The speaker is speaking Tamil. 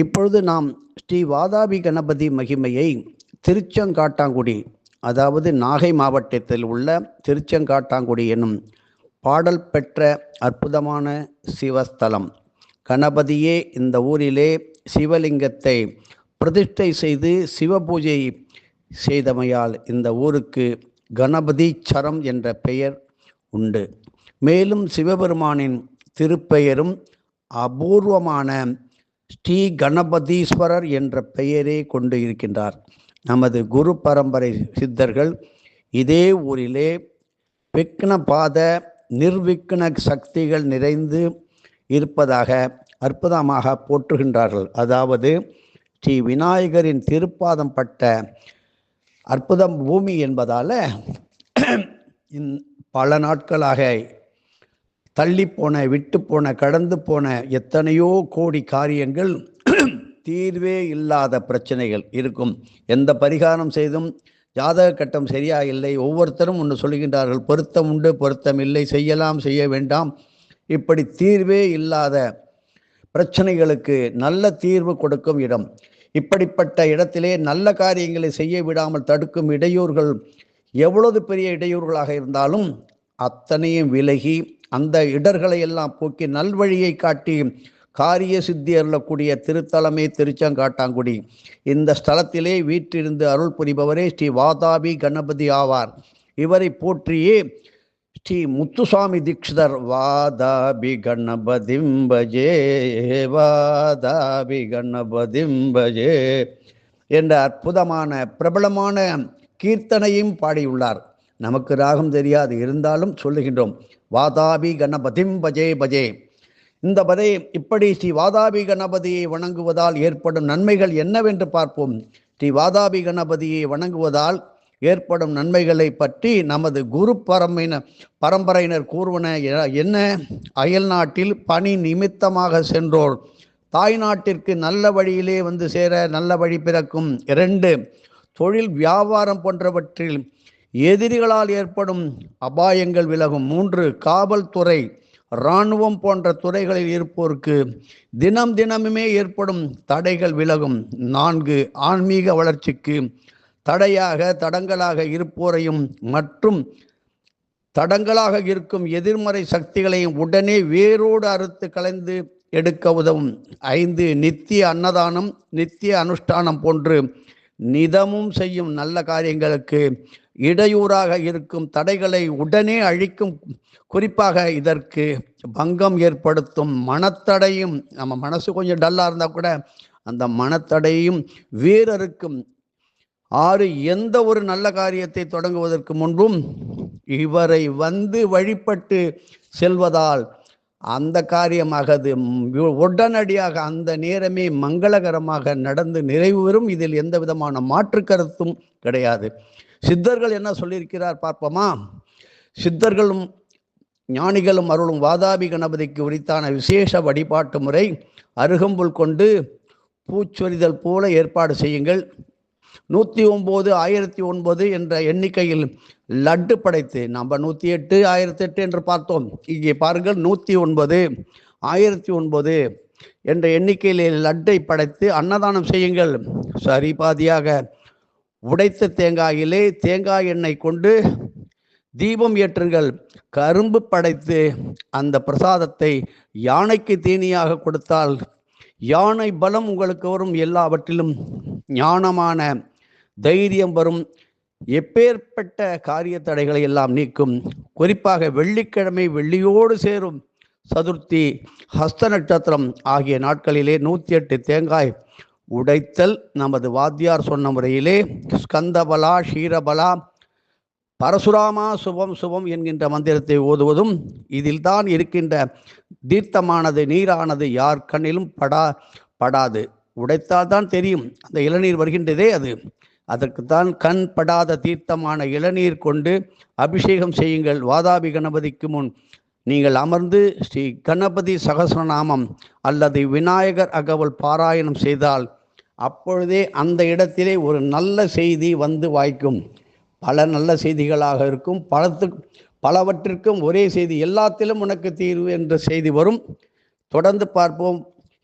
இப்பொழுது நாம் ஸ்ரீ வாதாபி கணபதி மகிமையை திருச்செங்காட்டாங்குடி அதாவது நாகை மாவட்டத்தில் உள்ள திருச்செங்காட்டாங்குடி என்னும் பாடல் பெற்ற அற்புதமான சிவஸ்தலம். கணபதியே இந்த ஊரிலே சிவலிங்கத்தை பிரதிஷ்டை செய்து சிவபூஜை செய்தமையால் இந்த ஊருக்கு கணபதி சரம் என்ற பெயர் உண்டு. மேலும் சிவபெருமானின் திருப்பெயரும் அபூர்வமான ஸ்ரீ கணபதீஸ்வரர் என்ற பெயரே கொண்டு இருக்கின்றார். நமது குரு பரம்பரை சித்தர்கள் இதே ஊரிலே விக்னபாத நிர்விக்ன சக்திகள் நிறைந்து இருப்பதாக அற்புதமாக போற்றுகின்றார்கள். அதாவது ஸ்ரீ விநாயகரின் திருப்பாதம் பட்ட அற்புதம் பூமி என்பதால் பல நாட்களாக தள்ளி போன விட்டு போன கடந்து போன எத்தனையோ கோடி காரியங்கள் தீர்வே இல்லாத பிரச்சனைகள் இருக்கும். எந்த பரிகாரம் செய்தும் ஜாதக கட்டம் சரியா இல்லை. ஒவ்வொருத்தரும் ஒன்று சொல்கின்றார்கள். பொருத்தம் உண்டு பொருத்தம் இல்லை. செய்யலாம் செய்ய வேண்டாம். இப்படி தீர்வே இல்லாத பிரச்சனைகளுக்கு நல்ல தீர்வு கொடுக்கும் இடம். இப்படிப்பட்ட இடத்திலே நல்ல காரியங்களை செய்ய விடாமல் தடுக்கும் இடையூறுகள் எவ்வளவு பெரிய இடையூறுகளாக இருந்தாலும் அத்தனையும் விலகி அந்த இடர்களை எல்லாம் போக்கி நல்வழியை காட்டி காரிய சித்தி அருளக்கூடிய திருத்தலமே திருச்செங்காட்டாங்குடி. இந்த ஸ்தலத்திலே வீற்றிருந்து அருள் புரிபவரே ஸ்ரீ வாதாபி கணபதி ஆவார். இவரை போற்றியே ஸ்ரீ முத்துசாமி தீட்சிதர். வாதாபி கணபதிம்பஜே வாதாபி கணபதிம்பஜே என்ற அற்புதமான பிரபலமான கீர்த்தனையும் பாடியுள்ளார். நமக்கு ராகம் தெரியாது இருந்தாலும் சொல்லுகின்றோம். வாதாபி கணபதிம் பஜே பஜே. இந்த பதை இப்படி ஸ்ரீ வாதாபி கணபதியை வணங்குவதால் ஏற்படும் நன்மைகள் என்னவென்று பார்ப்போம். ஸ்ரீ வாதாபி கணபதியை வணங்குவதால் ஏற்படும் நன்மைகளை பற்றி நமது குரு பரம்பின பரம்பரையினர் கூறுவன என்ன? அயல் நாட்டில் பணி நிமித்தமாக சென்றோர். தாய் நாட்டிற்கு நல்ல வழியிலே வந்து சேர நல்ல வழி பிறக்கும். இரண்டு தொழில் வியாபாரம் போன்றவற்றில் எதிரிகளால் ஏற்படும் அபாயங்கள் விலகும். மூன்று காவல்துறை. இராணுவம் போன்ற துறைகளில் இருப்போருக்கு தினம் தினமுமே ஏற்படும் தடைகள் விலகும். நான்கு ஆன்மீக வளர்ச்சிக்கு தடையாக தடங்களாக இருப்போரையும் மற்றும் தடங்களாக இருக்கும் எதிர்மறை சக்திகளையும் உடனே வேரோடு அறுத்து கலைந்து எடுக்க உதவும். ஐந்து நித்திய அன்னதானம் நித்திய அனுஷ்டானம் போன்று நிதமும் செய்யும் நல்ல காரியங்களுக்கு இடையூறாக இருக்கும் தடைகளை உடனே அழிக்கும் குறிப்பாக இதற்கு பங்கம் ஏற்படுத்தும் மனத்தடையும் நம்ம மனசு கொஞ்சம் டல்லாக இருந்தால் கூட அந்த மனத்தடையும் வீரருக்கும் ஆறு எந்த ஒரு நல்ல காரியத்தை தொடங்குவதற்கு முன்பும் இவரை வந்து வழிபட்டு செல்வதால் அந்த காரியமாக அது உடனடியாக அந்த நேரமே மங்களகரமாக நடந்து நிறைவு பெறும். இதில் எந்த விதமான மாற்று கருத்தும் கிடையாது. சித்தர்கள் என்ன சொல்லியிருக்கிறார் பார்ப்போமா? சித்தர்களும் ஞானிகளும் அருளும் வாதாபி கணபதிக்கு உரித்தான விசேஷ வழிபாட்டு முறை அருகம்புல் கொண்டு பூச்சொரிதல் போல ஏற்பாடு செய்யுங்கள். நூற்றி ஒம்பது ஆயிரத்தி ஒன்பது என்ற எண்ணிக்கையில் லட்டு படைத்து நம்ம நூற்றி எட்டு ஆயிரத்தி எட்டு என்று பார்த்தோம். இங்கே பாருங்கள் நூற்றி ஒன்பது ஆயிரத்தி ஒன்பது என்ற எண்ணிக்கையில் லட்டை படைத்து அன்னதானம் செய்யுங்கள். சரி பாதியாக உடைத்த தேங்காயிலே தேங்காய் எண்ணெய் கொண்டு தீபம் ஏற்றுங்கள். கரும்பு படைத்து அந்த பிரசாதத்தை யானைக்கு தீனியாக கொடுத்தால் யானை பலம் உங்களுக்கு வரும் எல்லாவற்றிலும் ஞானமான தைரியம் வரும். எப்பேற்பட்ட காரிய தடைகளை எல்லாம் நீக்கும். குறிப்பாக வெள்ளிக்கிழமை வெள்ளியோடு சேரும் சதுர்த்தி ஹஸ்த நட்சத்திரம் ஆகிய நாட்களிலே நூற்றி எட்டு தேங்காய் உடைத்தல். நமது வாத்தியார் சொன்ன முறையிலே ஸ்கந்தபலா ஷீரபலா பரசுராமா சுபம் சுபம் என்கின்ற மந்திரத்தை ஓதுவதும் இதில் தான் இருக்கின்ற தீர்த்தமானது நீரானது யார் கண்ணிலும் படா படாது. உடைத்தால் தான் தெரியும். அந்த இளநீர் வருகின்றதே அது. அதற்குத்தான் கண் படாத தீர்த்தமான இளநீர் கொண்டு அபிஷேகம் செய்யுங்கள். வாதாபி கணபதிக்கு முன் நீங்கள் அமர்ந்து ஸ்ரீ கணபதி சகசரநாமம் அல்லது விநாயகர் அகவல் பாராயணம் செய்தால் அப்பொழுதே அந்த இடத்திலே ஒரு நல்ல செய்தி வந்து வாய்க்கும். பல நல்ல செய்திகளாக இருக்கும். பலத்துக்கு பலவற்றிற்கும் ஒரே செய்தி எல்லாத்திலும் உனக்கு தீர்வு என்ற செய்தி வரும். தொடர்ந்து பார்ப்போம்.